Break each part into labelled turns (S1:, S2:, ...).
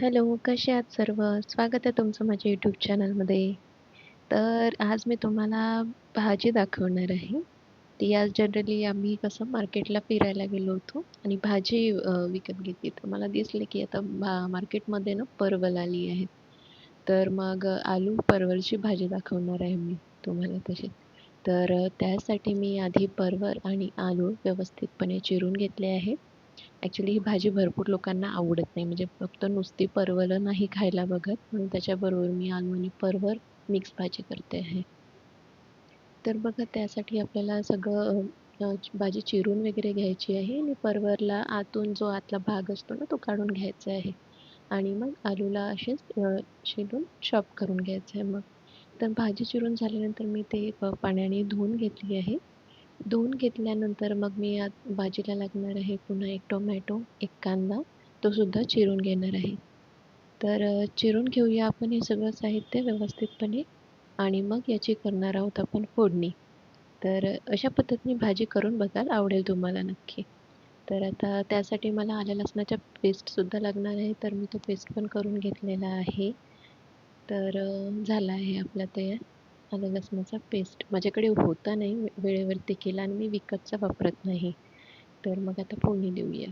S1: Hello, कसे आहात सर्व? स्वागत आहे तुमचं माझ्या यूट्यूब चॅनलमध्ये. तर आज मी तुम्हाला भाजी दाखवणार आहे. ती आज जनरली आम्ही कसं मार्केटला फिरायला गेलो होतो आणि भाजी विकत घेतली. तर मला दिसले की आता भा मार्केटमध्ये ना परवल आली आहेत. तर मग आलू परवलची भाजी दाखवणार आहे मी तुम्हाला तशी. तर त्यासाठी मी आधी परवल आणि आलू व्यवस्थितपणे चिरून घेतले आहे. ॲक्च्युली ही भाजी भरपूर लोकांना आवडत नाही. म्हणजे फक्त नुसती परवलं नाही खायला बघत, म्हणून त्याच्याबरोबर मी आलू आणि परवर मिक्स भाजी करते आहे. तर बघा त्यासाठी आपल्याला सगळं भाजी चिरून वगैरे घ्यायची आहे आणि परवरला आतून जो आतला भाग असतो ना, तो काढून घ्यायचा आहे आणि मग आलूला असेच अ, शॉप चॉप करून घ्यायचं आहे मग. तर भाजी चिरून झाल्यानंतर मी ते पाण्याने धुवून घेतली आहे. दोन घेतल्यानंतर मग मी यात भाजीला लागणार आहे पुन्हा एक टोमॅटो, एक कांदा, तो सुद्धा चिरून घेणार आहे. तर चिरून घेऊया आपण हे सगळं साहित्य व्यवस्थितपणे आणि मग याची करणार आहोत आपण फोडणी. तर अशा पद्धतीने भाजी करून बघाल, आवडेल तुम्हाला नक्की. तर आता त्यासाठी मला आल्या लसणाच्या पेस्टसुद्धा लागणार आहे, तर मी तो पेस्ट पण करून घेतलेला आहे. तर झाला आहे आपला तयार आलं लसणाचा पेस्ट. माझ्याकडे होता नाही वेळेवरती केला आणि मी विकतचा वापरत नाही. तर मग आता फोडणी देऊया.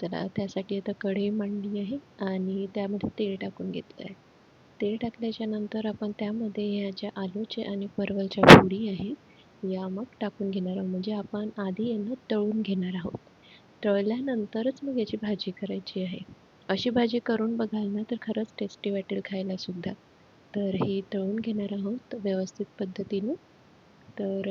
S1: तर त्यासाठी आता कढई मांडली आहे आणि त्यामध्ये तेल टाकून घेतलं आहे. तेल टाकल्याच्या नंतर आपण त्यामध्ये ह्या ज्या आलूच्या आणि परवलच्या फोडी आहे, या मग टाकून घेणार आहोत. म्हणजे आपण आधी यांना तळून घेणार आहोत. तळल्यानंतरच मग याची भाजी करायची आहे. अशी भाजी करून बघाल ना, तर खरंच टेस्टी वाटेल खायलासुद्धा. तर हे तळून घेणार आहोत व्यवस्थित पद्धतीने. तर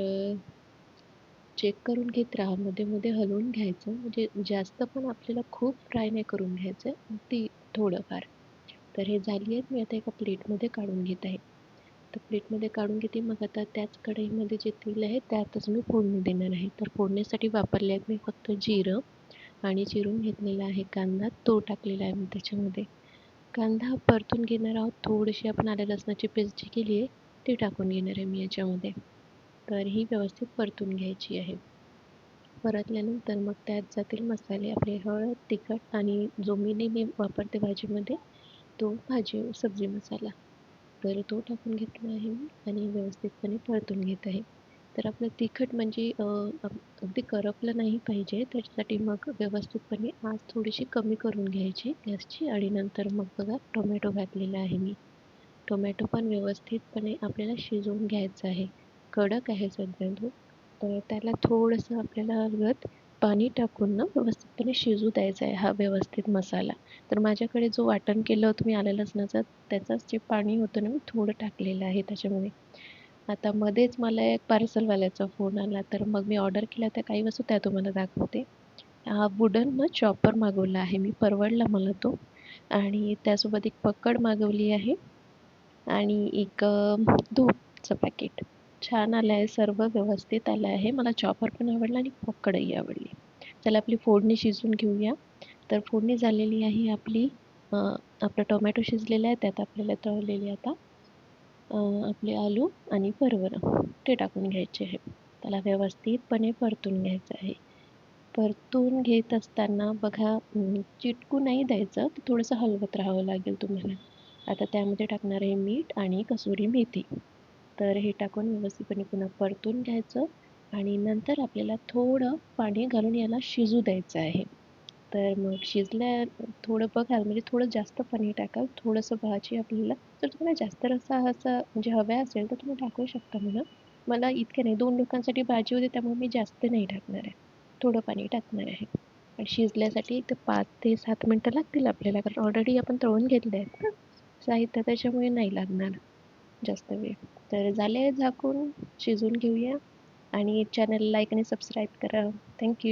S1: चेक करून घेत राहा. मध्ये-मध्ये हलवून घ्यायचं. म्हणजे जास्त पण आपल्याला खूप फ्राय नाही करून घ्यायचं आहे, थोडंफार. तर हे झाली आहेत. मी आता एका प्लेटमध्ये काढून घेत आहे. तर प्लेटमध्ये काढून घेते. मग आता त्याच कढईमध्ये जे तेल आहे, त्यातच मी फोडणी देणार आहे. तर फोडणीसाठी वापरले आहेत मी फक्त जिरं आणि चिरून घेतलेला आहे कांदा, तो टाकलेला आहे मी त्याच्यामध्ये. कांदा परतून घेणार आहोत. थोडीशी आपण आल्या लसणाची पेस्ट जी केली आहे, ती टाकून घेणार आहे मी याच्यामध्ये. तर ही व्यवस्थित परतून घ्यायची आहे. परतल्यानंतर मग त्यात जातील मसाले आपले हळद, तिखट आणि जो मी नेहमी वापरते भाजीमध्ये, तो भाजी सब्जी मसाला. तर तो टाकून घेतला आहे मी आणि व्यवस्थितपणे परतून घेत आहे. तर आपलं तिखट म्हणजे अगदी करपलं नाही पाहिजे, त्याच्यासाठी मग व्यवस्थितपणे आच थोडीशी कमी करून घ्यायची गॅसची आणि नंतर मग बघा टोमॅटो घातलेला आहे मी. टोमॅटो पण व्यवस्थितपणे आपल्याला शिजवून घ्यायचा आहे. कडक आहे सध्या तो. तर त्याला थोडंसं आपल्याला हलवत पाणी टाकून ना व्यवस्थितपणे शिजू द्यायचा आहे हा व्यवस्थित मसाला. तर माझ्याकडे जो वाटण केलं होतं मी आलं लसणाचं, त्याचंच जे पाणी होतं ना, मी थोडं टाकलेलं आहे त्याच्यामुळे आता मध्येच मला एक पार्सलवाल्याचा फोन आला, तर मग मी ऑर्डर केल्या त्या काही वस्तू त्या तुम्हाला दाखवते. हा वुडन ना चॉपर मागवला आहे मी, परवडला मला तो आणि त्यासोबत एक पकड मागवली आहे आणि एक धूपचं पॅकेट. छान आलं आहे सर्व व्यवस्थित आलं आहे. मला चॉपर पण आवडला आणि पकडही आवडली. चला आपली फोडणी शिजवून घेऊया. तर फोडणी झालेली आहे आपली. आपलं टोमॅटो शिजलेला आहे. त्यात आपल्याला तळलेली आता आपले आलू आणि परवरं ते टाकून घ्यायचे आहे. त्याला व्यवस्थितपणे परतून घ्यायचं आहे. परतून घेत असताना बघा चिटकू नाही द्यायचं. तर थोडंसं हलवत राहावं लागेल तुम्हाला. आता त्यामध्ये टाकणार आहे मीठ आणि कसुरी मेथी. तर हे टाकून व्यवस्थितपणे पुन्हा परतून घ्यायचं आणि नंतर आपल्याला थोडं पाणी घालून याला शिजू द्यायचं आहे. तर मग शिजल्या थोडं बघाल म्हणजे थोडं जास्त पाणी टाकाल. थोडंसं भाजी आपल्याला जर तुम्हाला जास्त रस्सा असा म्हणजे हवा असेल, तर तुम्ही टाकू शकता म्हणा. मला इतके नाही दोन लोकांसाठी भाजी होती त्यामुळे मी जास्त नाही टाकणार आहे. थोडं पाणी टाकणार आहे. आणि शिजल्यासाठी एक पाच ते सात मिनटं लागतील आपल्याला कारण ऑलरेडी आपण तळून घेतले आहेत ना साहित्य त्याच्यामुळे नाही लागणार जास्त वेळ. तर झाले झाकून शिजून घेऊया आणि चॅनल लाईक आणि सबस्क्राईब करा. Thank you.